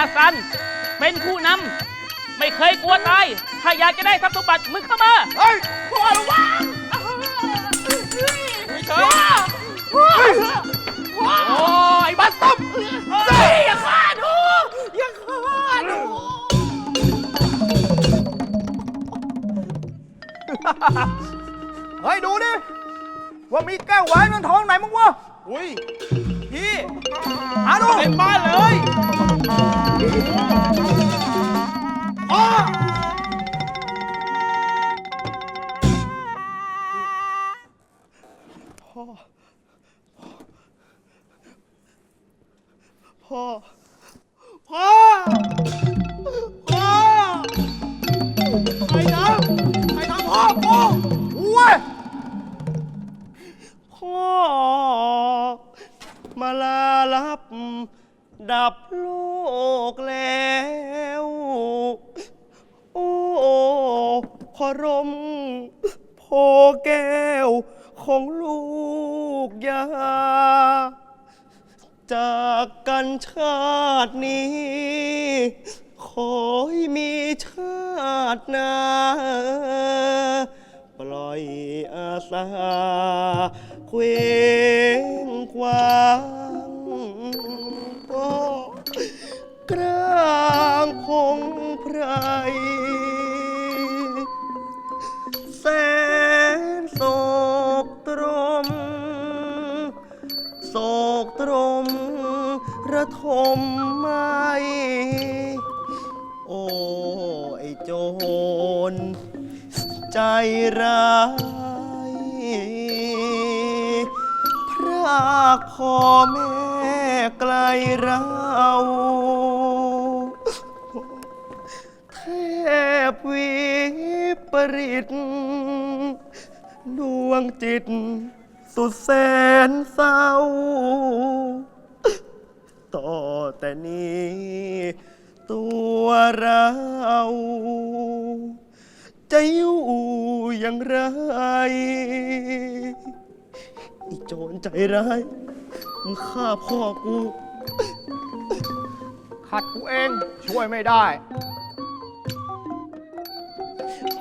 อาซัน เป็นผู้นำไม่เคยกลัวตาย ถ้าอยากจะได้ทรัพย์สมบัติมึงเข้ามาเฮ้ยพ่อระวังไม่เคยพ่อพ่อโอ้ยบัสต้มเฮ้ยอย่าฆ่าหนูอย่าฆ่าหนูเฮ้ย ดูดิ ว่ามีแก้วแหวนเงินทองไหนมั้งวะ อุ้ย พี่หาดูเต็มบ้านเลย อ๋อพ่อ พ่อ พ่อ ใครทำใครทำพ่อกูอ้วยพ่อ มาลารับ ดับโลกแล้ว โอ้พอรมโพแก้วของลูกยา จากกันชาตินี้ ขอให้มีชาติหน้า ปล่อยอาสาเคว้งคว้าง กลางพงไพรแสนโศกตรม โศกตรม ระทมไม่โอ้ไอโจรใจร้ายพรากพ่อแม่ เราแทบวิปริต ดวงจิต สุดแสนเศร้า ต่อแต่นี้ ตัวเรา จะอยู่อย่างไร อีโจรใจร้ายมึงฆ่าพ่อกู ขัดกูเองช่วยไม่ได้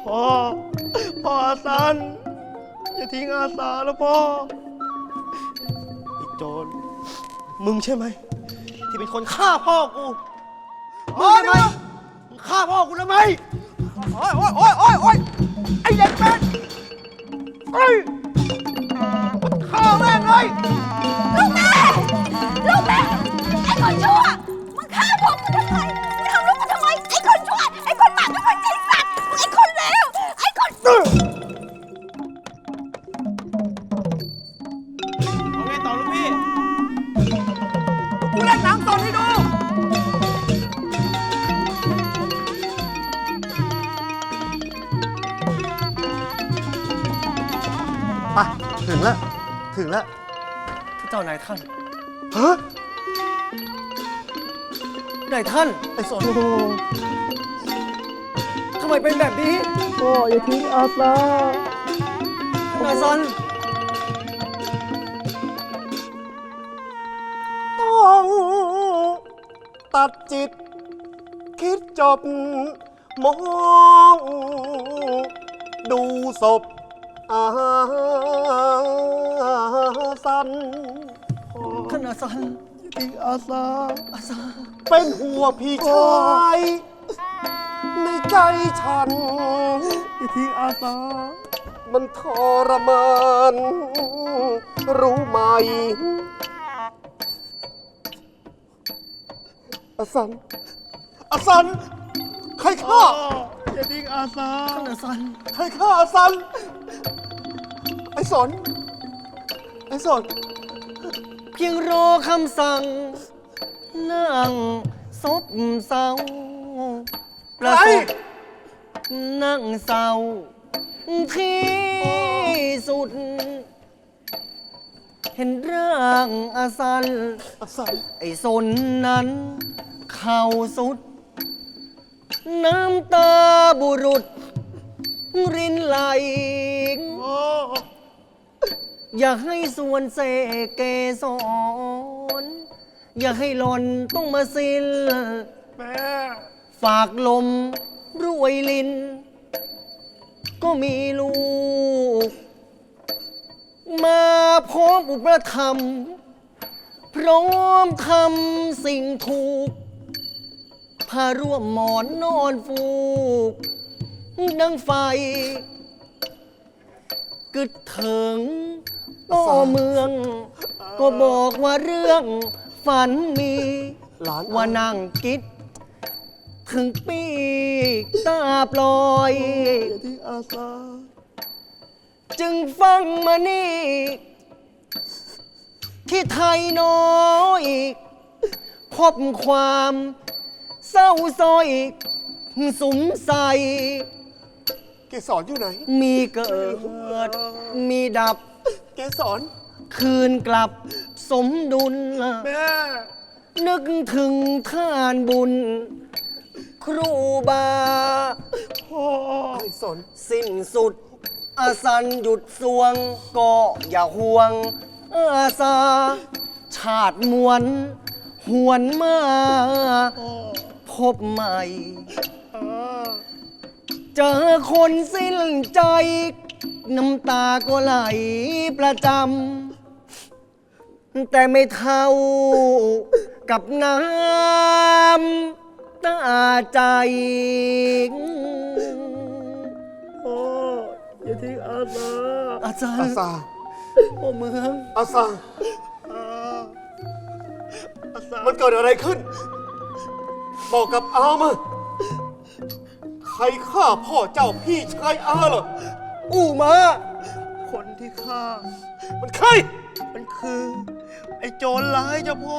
พ่อ พ่ออาสัน อย่าทิ้งอาสาแล้วพ่อไอ้โจรมึงใช่ไหม ที่เป็นคนฆ่าพ่อกูมึงใช่ไหมมึงฆ่าพ่อกูทำไมโอ้ยโอ้ยโอ้ยโอ้ยโอ้ยไอ้เด็กเป็ดเอ้ยข้าแม่งเลย ลูกแม่ ลูกแม่ไอ้คนชั่วมึงฆ่าผมกูทำไมมึงทำลูกกูทำไมไอ้คนชั่วไอ้คนบาปไอ้คนใจสัตว์ไอ้คนเลวไอ้คนเอาไงต่อลูกพี่ กูเล่นหนังสดให้ดูไปถึงแล้ว ถึงแล้ว พระเจ้านายท่านายท่านไอ้สนทำไมเป็นแบบนี้โอ้อย่าทิ้งอาซานาซัน ต้องตัดจิต คิดจบ มอง ดูศพอาสัน ท่านอาซัน ทิ้งอาสาอาซา เป็นหัวงพี่ชาย ในใจฉัน อย่าทิ้งอาซามันทรมาน รู้ไหมอาสันอาสัน ใครฆ่า อย่าทิ้งอาซาท่านอาซันใครฆ่าอาสัน ไอ้สน ไอ้สน เพียงรอคำสั่งนั่ง ซบเศร้าประสบนั่งเศร้า ที่สุด เห็นร่างอาซันอาสัน ไอ้สนนั้น เข่าสุด น้ำตาบุรุษ รินไหล อย่าให้ส่วนเสกเกสร อย่าให้หล่อนต้องมาสิ้นแม่ ฝากลมรวยลิน ก็มีลูก มาพร้อมอุปธรรมภ์พร้อมทำสิ่งถูก พาร่วมหมอนนอนฟูก ดังไฟ กึดเถิงต่อเมือง ก็บอกว่าเรื่อง ฝันมีหลานว่านั่งกิด ถึงปีกตาปลอยอย่าทิ้งอาสาจึงฟังมานี่ ที่ไทยน้อยพบความเศร้าซอยสุมใส เกสรอยู่ไหน มีเกิด มีดับ เกสร คืนกลับ สมดุลแม่นึกถึงท่านบุญ ครูบาพ่อเกสรสิ้นสุด อาสันหยุดสวง ก็อย่าห่วง อาสา ชาติมวน หวนมาพ่อพบใหม่อ่าเจอคนสิ้นใจ น้ำตาก็ไหลประจำ แต่ไม่เท่ากับน้ำตาใจพ่ออย่าทิ้งอาสาอาจารอาย์ซาพ่อเมืองอาซาอาอาสามันเกิดอะไรขึ้น บอกกับอามา ใครฆ่าพ่อเจ้าพี่ชายอาเหรอ อู้มา คนที่ฆ่า มันใคร มันคือ ไอ้โจรร้ายเจ้าพ่อ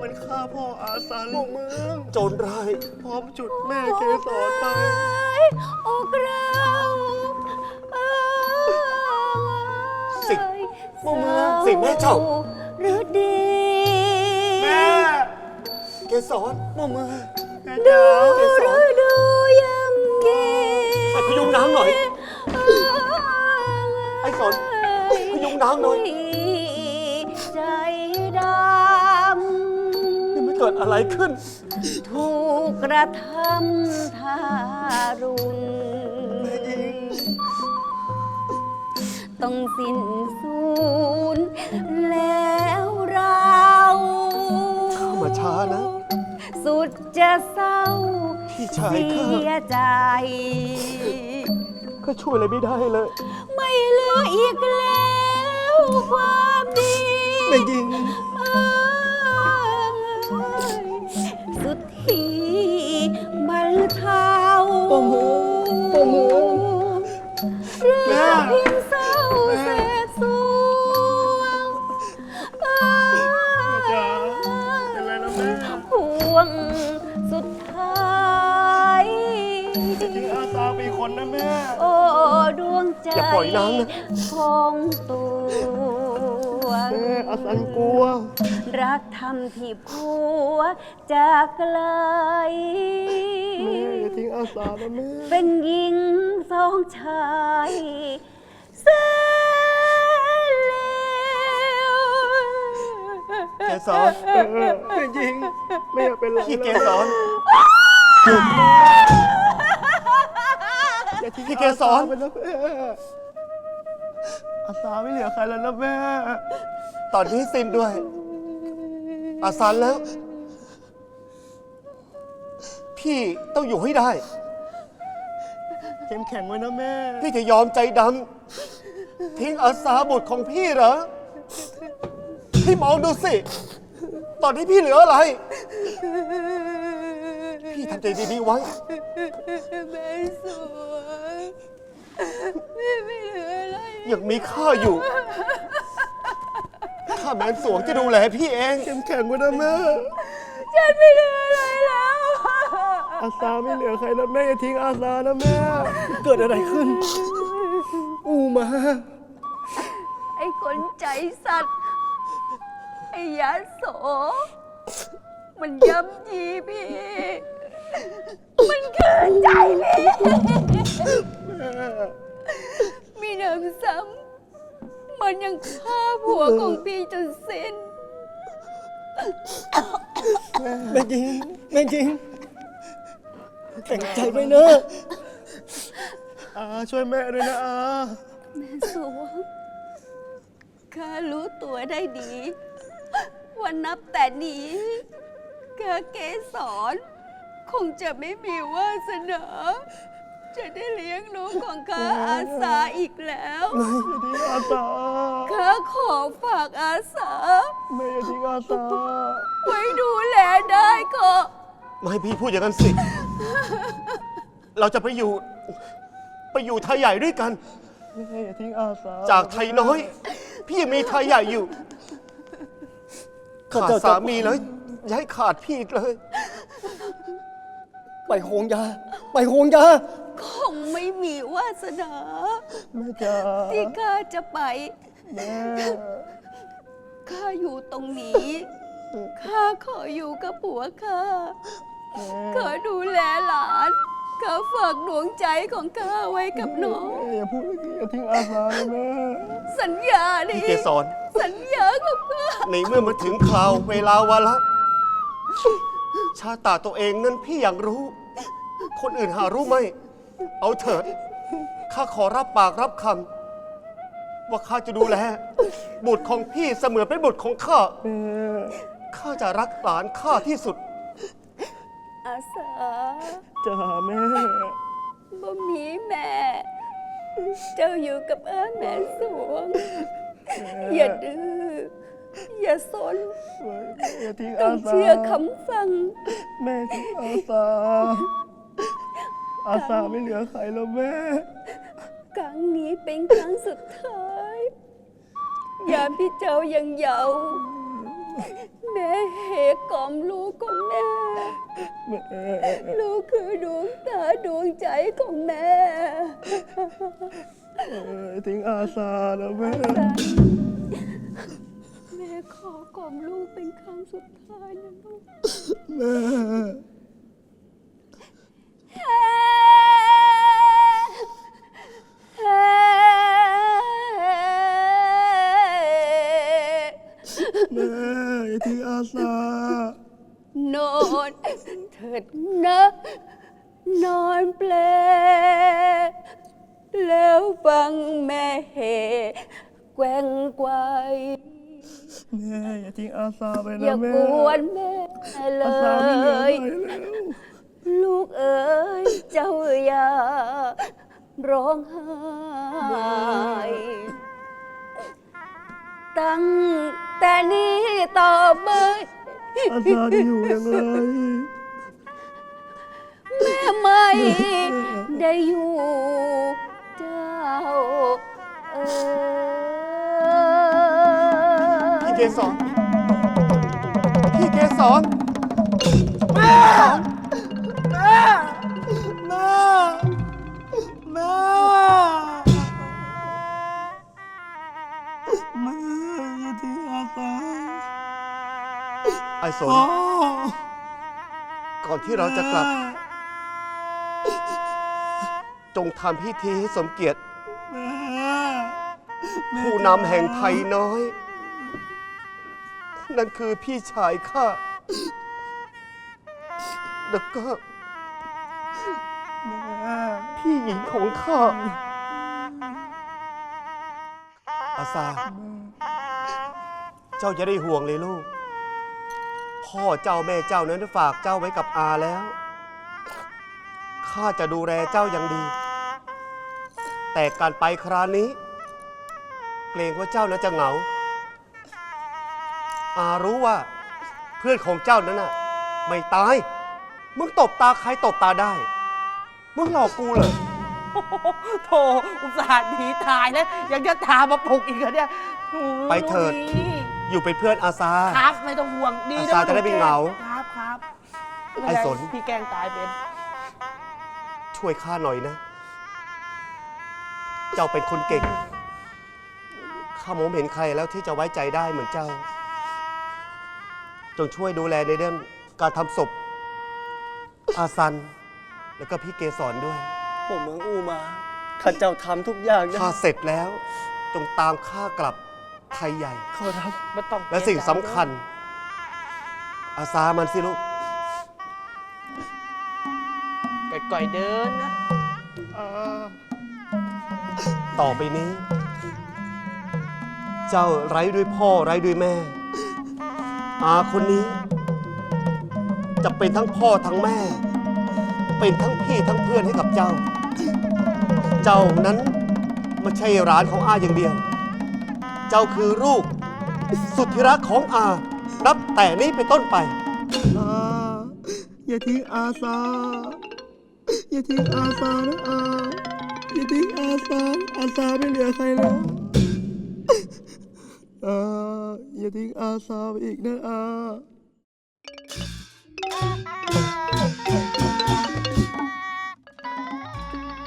มันฆ่าพ่ออาสันพ่อเมืองโจรร้าย พร้อมจุดแม่เกสรไป โอ้เกล้าเอ้ยสิพ่อเมืองสิแม่เจ้า หรือดี แม่เกสรพ่อเมืองแม่จ๋าเกสหรรือดูยังดีไปพยุงน้ำหน่อย พยุงน้ำหน่อยใจดนี่มันเกิดอะไรขึ้นำถูกกระทำทารุณต้องสิ้นสูญแล้วเราเข้ามาช้านะ สุดจะเศร้าพี่ชายเสีข้ายใจก็ช่วยอะไรไม่ได้เลย ไม่เหลืออีกแล้ว ความดีแม่ยิง เอ้ยสุดที่บรรเทาโอ้โหโอ้โห เรื่องเพียงเศร้าเศษสวงเอ้จ๋ายเป็นไรนะแม่ห่วงสุดท้ายอย่าทิ้งอาสาไปอีกคนนะแม่ โอ้ ดวงใจอย่าปล่อยน้ำนะ ของตัวแม่อาสันกลัว รักทำที่ผัวจากไกล แม่อย่าทิ้งอาสานะแม่เป็นหญิงสองชายแสนเลวเกสรเออแม่ยิงแม่อย่าเป็นไรพี่เกนะสร อย่าทิ้งพี่เกสร อาาไปนะแม่อาสาไม่เหลือใครแล้วนะแม่ ตอนนี้สิ้นด้วย อาสันแล้ว พี่ต้องอยู่ให้ได้ เข้มแข็งไว้นะแม่ พี่จะยอมใจดำทิ้งอาสาบุตรของพี่เหรอ พี่มองดูสิ ตอนนี้พี่เหลืออะไร พี่ทำใจดีๆไว้ แม่สวยแม่ไม่เหลืออะไร ยังมีข้าอยู่ ข้าแมนสวงจะดูแลพี่เองเข้มแข็งไว้นะแม่ฉันไม่เหลืออะไรแล้ว อาสาไม่เหลือใครแล้วแม่อย่าทิ้งอาสานะแม่ เกิดอะไรขึ้น อู้มา ไอ้คนใจสัตว์ ไอ้ยาโส มันย้ำยีพี่ มันเกินใจพี่ มีหนำซ้ำ มันยังฆ่าผัวของพี่จนสิ้น แม่จริงแม่จริงแต่งใจไว้เนอะอาช่วยแม่ด้วยนะอาแม่สวงข้ารู้ตัวได้ดีว่านับแต่นี้ข้าเกสรคงจะไม่มีวาสนา จะได้เลี้ยงลูกของข้าอาสาอีกแล้วอย่าทิ้งอาสาข้าขอฝากอาสาแม่อย่าทิ้งอาสาไว้ดูแลได้ก็ไม่ให้พี่พูดอย่างนั้นสิ เราจะไปอยู่ ไปอยู่ไทยใหญ่ด้วยกันแม่อย่าทิ้งอาสาจากไทยน้อย พี่ยังมีไทยใหญ่อยู่ ขาดสามีแล้วย้ายขาดพี่อีกเลย ไปโหงยา ไปโหงยา คงไม่มีวาสนา แม่จ๋าที่ข้าจะไป แม่ข้าอยู่ตรงนี้ ข้าขออยู่กับผัวข้าขอดูแลหลาน ข้าฝากดวงใจของข้าไว้กับน้อง แม่อย่าพูดอย่างนี้อย่าทิ้งอาสาเลยแม่สัญญาพี่นี้เกสรสัญญากับข้า ในเมื่อมาถึงคราวเวลาวาระชาตาตัวเองนั้นพี่อยากรู้ คนอื่นหารู้ไหม เอาเถิด ข้าขอรับปากรับคำว่าข้าจะดูแลบุตรของพี่เสมือนเป็นบุตรของข้าแม่ข้าจะรักหลานข้าที่สุด อาสาจ๋าแม่ บ่มีแม่ เจ้าอยู่กับอาแม่สวง อย่าดื้อ อย่าสนแม่อย่าทิ้งต้อาองสาเชื่อคำสั่ง แม่ทิ้งอาสา อาสาไม่เหลือใครแล้วแม่ ครั้งนี้เป็นครั้งสุดท้ายยามที่เจ้ายังเยาว์แม่เหกล่อมลูกของแม่แม่ ลูกคือดวงตาดวงใจของแม่ เออทิ้งอาสาแล้วแม่ แม่ขอกล่อมลูกเป็นครั้งสุดท้ายนะลูก แม่ แม่อย่าทิ้งอาสานอนเถิดนะ นอนเปลแล้วฟังแม่เหแกว่งไกวแม่อย่าทิ้งอาสาไปอนะย่าแม่กว อาสาจะอยู่ยังไงแม่ไม่ได้อยู่เจ้าเอ๋พี่ยเกสรพี่เกสรแม่แม่ สนพ่อก่อนที่เราจะกลับ จงทำพิธีให้สมเกียรติแม่แม่ผู้นำแห่งไทยน้อย นั่นคือพี่ชายข้า แล้วก็แม่พี่หญิงของข้า อาซา เจ้าจะได้ห่วงเลยลูก พ่อเจ้าแม่เจ้านั้นฝากเจ้าไว้กับอาแล้ว ข้าจะดูแลเจ้าอย่างดี แต่การไปคราวนี้ เกรงว่าเจ้านั้นจะเหงา อารู้ว่า เพื่อนของเจ้านั้นน่ะ ไม่ตาย มึงตบตาใครตบตาได้ มึงหลอกกูเลยโอ้โหโธ่อุตส่าห์หนีตายแล้วยังจะตามมาปลุกอีกเหรอเนี่ยโอ้โหไปเถิดดี อยู่เป็นเพื่อนอาซา ครับไม่ต้องห่วงดีอานะซาจะได้ไม่เหงา ครับครับไอ้สน พี่แกล้งตายเป็น ช่วยข้าหน่อยนะ เจ้าเป็นคนเก่ง ข้ามองเห็นใครแล้วที่จะไว้ใจได้เหมือนเจ้า จงช่วยดูแลในเรื่องการทำศพ อาซัน แล้วก็พี่เกสรด้วย ผมเมืองอูมา ข้าเจ้าทำทุกอย่างนะ ข้าเสร็จแล้ว จงตามข้ากลับ ไทยใหญ่ ขอรับไม่ต้องและสิ่งสำคัญ อาซามันสิลูก ก่อยๆเดินนะอาต่อไปนี้ เจ้าไร้ด้วยพ่อไร้ด้วยแม่ อาคนนี้ จะเป็นทั้งพ่อทั้งแม่ เป็นทั้งพี่ทั้งเพื่อนให้กับเจ้า เจ้านั้นไม่ใช่ร้านของอาอย่างเดียวเจ้าคือลูก สุดที่รักของอา นับแต่นี้เป็นต้นไป อาอย่าทิ้งอาซาอย่าทิ้งอาซานะอาอย่าทิ้งอาซาอาซาไม่เหลือใครแล้วอาอย่าทิ้งอาซาไปอีกนะอา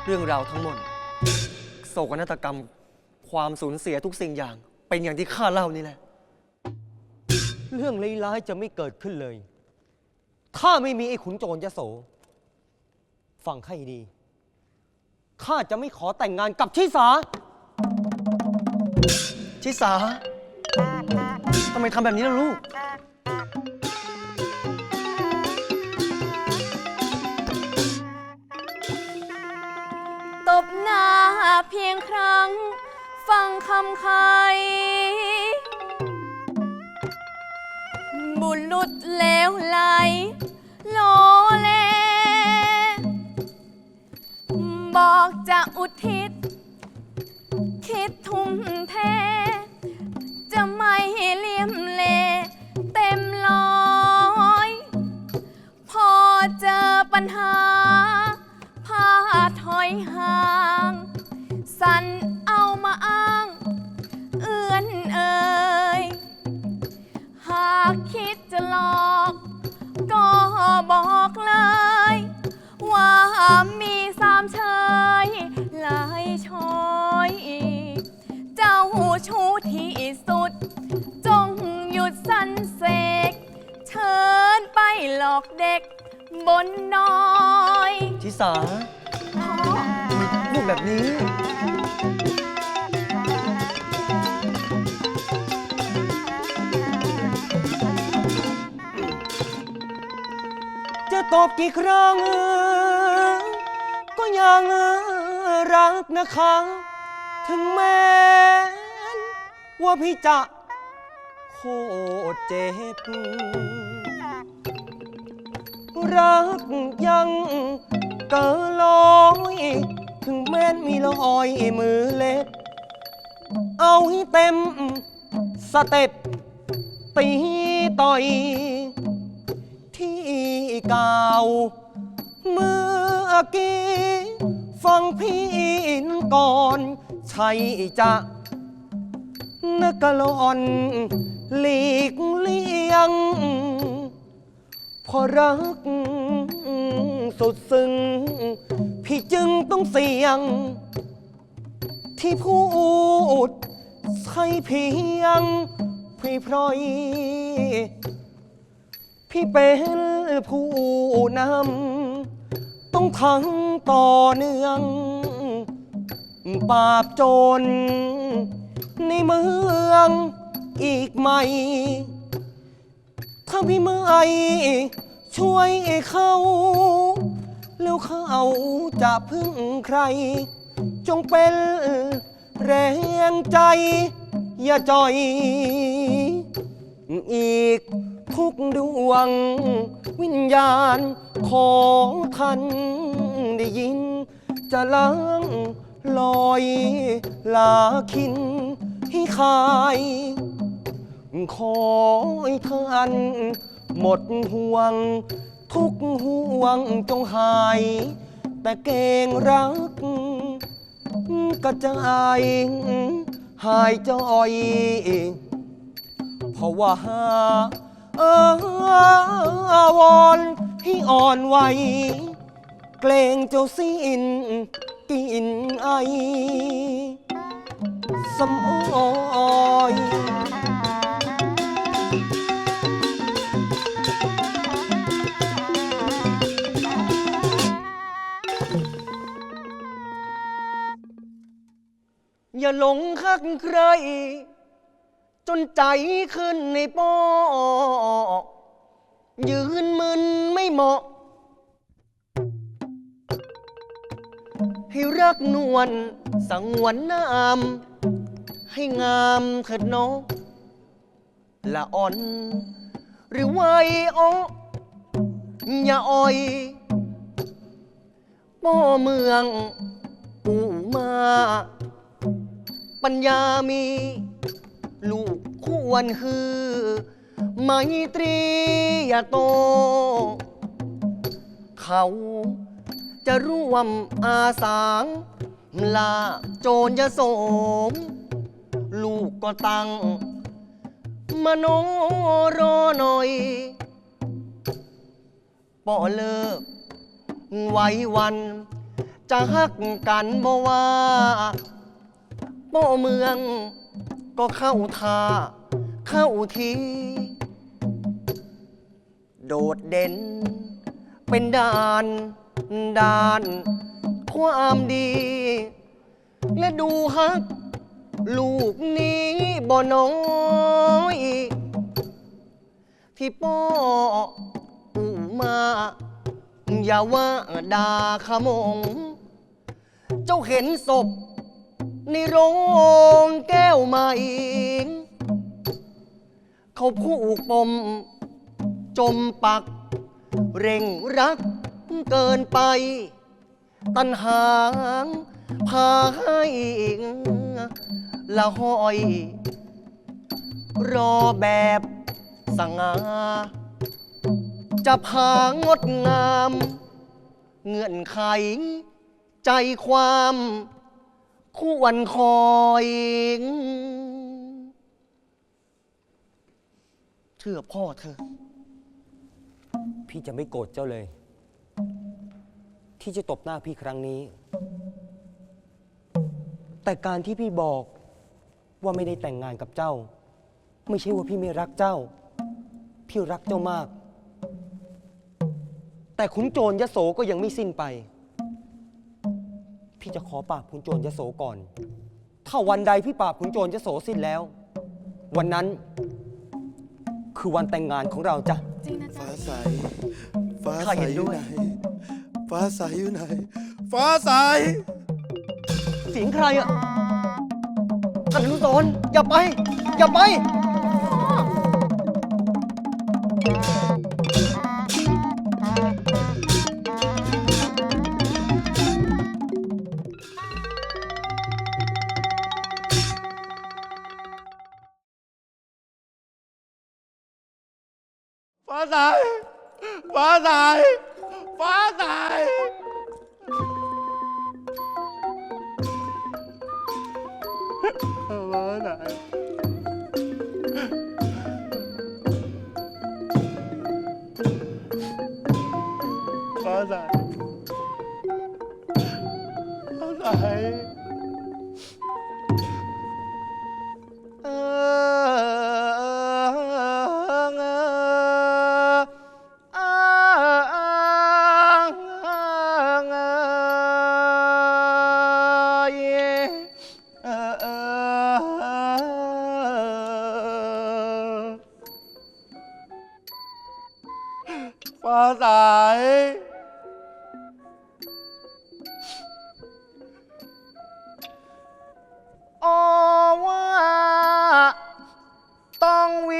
เรื่องราวทั้งหมด โศกนาฏกรรม ความสูญเสียทุกสิ่งอย่าง เป็นอย่างที่ข้าเล่านี่แหละ เรื่องร้ายๆจะไม่เกิดขึ้นเลย ถ้าไม่มีไอ้ขุนโจรยโส ฟังข้าให้ดี ข้าจะไม่ขอแต่งงานกับชิสา ชิสาทำไมทำแบบนี้ล่ะลูก ตบหน้าเพียงครั้ง ฟังคำใคร บุญลุดเลวไหลโลเล บอกจะอุทิศ คิดทุ่มเท จะไม่เลี่ยมเล เต็มร้อย พอเจอปัญหา พาถอยห่าง สัน คิดจะหลอก ก็บอกเลย ว่ามีสามเชยหลายช้อยเจ้าชู้ที่สุด จงหยุดสันเสก เชิญไปหลอกเด็กบนดอย ชิสาพูดแบบนี้ ตอบกี่ครั้ง ก็ยังรักนะคะ ถึงแม้ว่าพี่จะโคตรเจ็บ รักยังเกินร้อยถึงแม้นมีรอยมือเล็กเอาให้เต็มสเต็ปตีต่อย เก่า เมื่อกี้ฟังพี่อินก่อนใช่จะนึกกะลอนหลีกเลี่ยง พอรักสุดซึ้งพี่จึงต้องเสี่ยง ที่พูดใช่เพียงพรีพรอย พี่เป็นผู้นำ ต้องทั้งต่อเนื่อง ปราบโจรในเมืองอีกไหม ถ้าพี่ไม่ช่วยเขา แล้วเขาจะพึ่งใคร จงเป็นแรงใจ อย่าจ่อยอีก ทุกดวง วิญญาณของท่านได้ยิน จะล้างลอยลาคินให้คาย ขอให้ท่านหมดห่วง ทุกห่วงจงหาย แต่เกรงรัก กระจายหายจ้อยเพราะว่า เออวอนให้อ่อนไหวเกรงเจ้าสิ้นกินไอสมออยอย่าหลงคักใคร จนใจขึ้นในปอยืนมึนไม่เหมาะ ให้รักนวลสังวนน้ำให้งามเถิดน้องละอ่อน หรือไว้ออย่าอ่อยป้อเมือง อู่มา ปัญญามี ลูกควรคือไมตรียโต เขาจะร่วมอาสางลาโจรยโสม ลูกก็ตั้ง มโนรอหน่อยป่อเลิก ไว้วัน จะฮักกันบ่ว่าป่อเมือง ก็เข้าท่าเข้าที โดดเด่น เป็นด่านด่านความดี และดูฮัก ลูกนี้บ่น้อย ที่ป้ออูมา อย่าว่าดาขมง เจ้าเห็นศพ ในโรงแก้วใหม่ เขาผูกปม จมปัก เร่งรักเกินไป ตันหางพาให้ละห้อย รอแบบสง่าจะพางดงาม เงื่อนไขใจความ ควรคอยเชื่อพ่อเธอ พี่จะไม่โกรธเจ้าเลย ที่จะตบหน้าพี่ครั้งนี้ แต่การที่พี่บอกว่าไม่ได้แต่งงานกับเจ้า ไม่ใช่ว่าพี่ไม่รักเจ้า พี่รักเจ้ามาก แต่ขุนโจรยโสก็ยังไม่สิ้นไป พี่จะขอปราบขุนโจรยโสก่อน ถ้าวันใดพี่ปราบขุนโจรยโสสิ้นแล้ว วันนั้น คือวันแต่งงานของเราจ้ะฟ้าใส ฟ้าข้าใสเห็นอด้ยู่วย ไหน ฟ้าใสอยู่ไหน ฟ้าใส เสียงใครอะท่านอนุสรณ์อย่าไป อย่าไปฟ้ ฟ้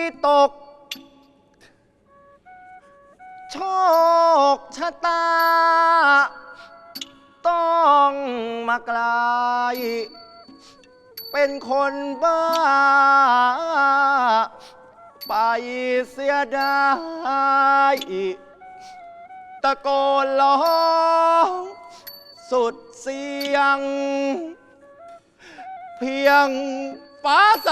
ต้องวิตก โชคชะตา ต้องมากลายเป็นคนบ้า ไปเสียไดายตะโกนร้องสุดเสียง เพียงฟ้าใส